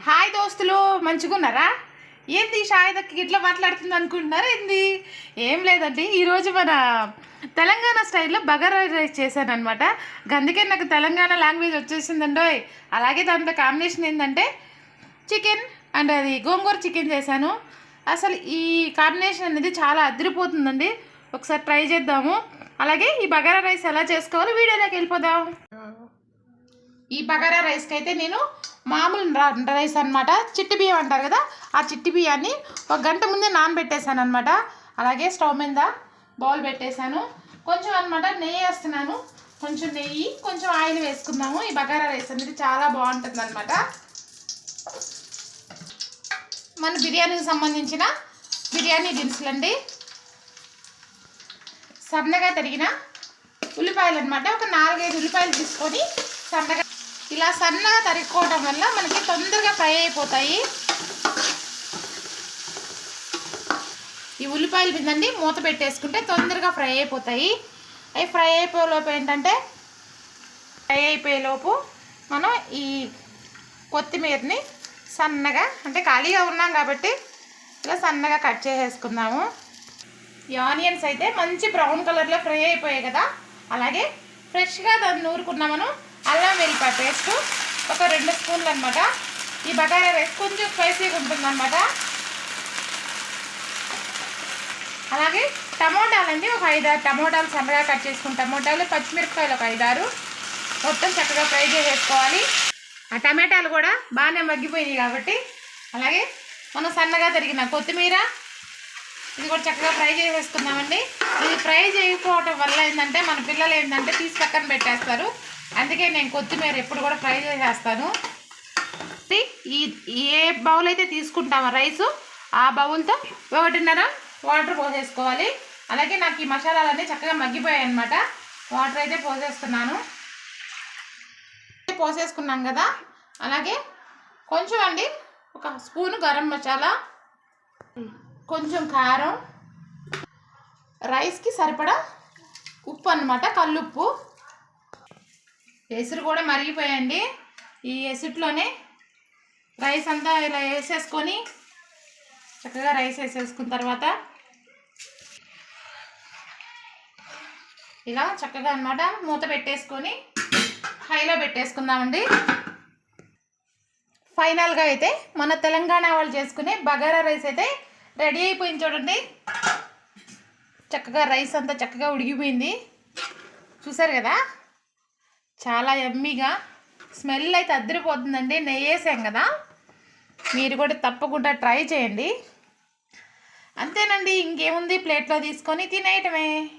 Hi దోస్తులు మంచిగున్నారా? ఏంది షాయిదక్కి ఇట్లా మాట్లాడుతుంది అనుకుంటున్నారా ఏంది? ఏం లేదండి ఈరోజు మన తెలంగాణ స్టైల్లో బగారా రైస్ చేశానమాట అందుకే నాకు తెలంగాణ లాంగ్వేజ్ వచ్చేసిందండో అలాగే దాంట్లో కాంబినేషన్ ఏంటంటే చికెన్ అండ్ అది గోంగూర చికెన్ చేశాను. అసలు ఈ కాంబినేషన్ అనేది చాలా అదిరిపోతుందండి. ఒకసారి ట్రై చేద్దాము. అలాగే ఈ బగారా రైస్ ఎలా చేసుకోవాలో వీడియోలోకి వెళ్ళిపోదాం. ఈ బగారా రైస్కి అయితే నేను మామూలు రైస్ అనమాట చిట్టి బియ్యం అంటారు కదా ఆ చిట్టి బియ్యాన్ని ఒక గంట ముందే నానబెట్టేశాను అనమాట అలాగే స్టవ్ మీద బౌల్ పెట్టేశాను. కొంచెం అనమాట నెయ్యి వేస్తున్నాను. కొంచెం నెయ్యి కొంచెం ఆయిల్ వేసుకుందాము. ఈ బగారా రైస్ అనేది చాలా బాగుంటుంది అనమాట మన బిర్యానీకి సంబంధించిన బిర్యానీ దినుసులండి. సన్నగా తరిగిన ఉల్లిపాయలు అనమాట ఒక నాలుగైదు ఉల్లిపాయలు తీసుకొని సన్నగా ఇలా సన్నగా తరుక్కోవడం వల్ల మనకి తొందరగా ఫ్రై అయిపోతాయి. ఈ ఉల్లిపాయలు మీదండి మూత పెట్టేసుకుంటే తొందరగా ఫ్రై అయిపోతాయి. అవి ఫ్రై అయిపోయేలోపు ఏంటంటే ఫ్రై అయిపోయేలోపు మనం ఈ కొత్తిమీరని సన్నగా అంటే ఖాళీగా ఉన్నాం కాబట్టి ఇలా సన్నగా కట్ చేసేసుకుందాము. ఈ ఆనియన్స్ అయితే మంచి బ్రౌన్ కలర్లో ఫ్రై అయిపోయాయి కదా. అలాగే ఫ్రెష్గా దాన్ని నూరుకున్నామను అల్లం వెల్లిపాయ పేస్ట్ ఒక రెండు స్పూన్లు అనమాట ఈ బగారా రైస్ కొంచెం స్పైసీగా ఉంటుందన్నమాట. అలాగే టమోటాలండి ఒక ఐదారు టమోటాలు సన్నగా కట్ చేసుకున్న టమోటాలు పచ్చిమిరపకాయలు ఒక ఐదారు. మొత్తం చక్కగా ఫ్రై చేసేసుకోవాలి. ఆ టమాటాలు కూడా బాగానే మగ్గిపోయినాయి కాబట్టి అలాగే మనం సన్నగా తరిగిన కొత్తిమీర ఇది కూడా చక్కగా ఫ్రై చేసేసుకుందామండి. ఇది ఫ్రై చేయకపోవటం వల్ల ఏంటంటే మన పిల్లలు ఏంటంటే తీసి పక్కన పెట్టేస్తారు. అందుకే నేను కొత్తిమీర ఎప్పుడు కూడా ఫ్రై చేసేస్తాను. ఈ ఏ బౌల్ అయితే తీసుకుంటామో రైసు ఆ బౌల్తో ఒకటిన్నర వాటర్ పోసేసుకోవాలి. అలాగే నాకు ఈ మసాలాలన్నీ చక్కగా మగ్గిపోయాయి అనమాట వాటర్ అయితే పోసేస్తున్నాను. పోసేసుకున్నాం కదా. అలాగే కొంచెం అండి ఒక స్పూను గరం మసాలా కొంచెం కారం రైస్కి సరిపడా ఉప్పు అనమాట కల్లుప్పు. ఎసురు కూడా మరిగిపోయండి. ఈ ఎసుట్లోనే రైస్ అంతా ఇలా వేసేసుకొని చక్కగా రైస్ వేసేసుకున్న తర్వాత ఇలా చక్కగా అన్నమాట మూత పెట్టేసుకొని హైలో పెట్టేసుకుందామండి. ఫైనల్గా అయితే మన తెలంగాణ వాళ్ళు చేసుకునే బగారా రైస్ అయితే రెడీ అయిపోయింది చూడండి. చక్కగా రైస్ అంతా చక్కగా ఉడిగిపోయింది చూసారు కదా? చాలా ఎమ్మీగా స్మెల్ అయితే అద్దరిపోతుందండి. నెయ్యి వేసాం కదా. మీరు కూడా తప్పకుండా ట్రై చేయండి. అంతేనండి ఇంకేముంది? ప్లేట్లో తీసుకొని తినేయటమే.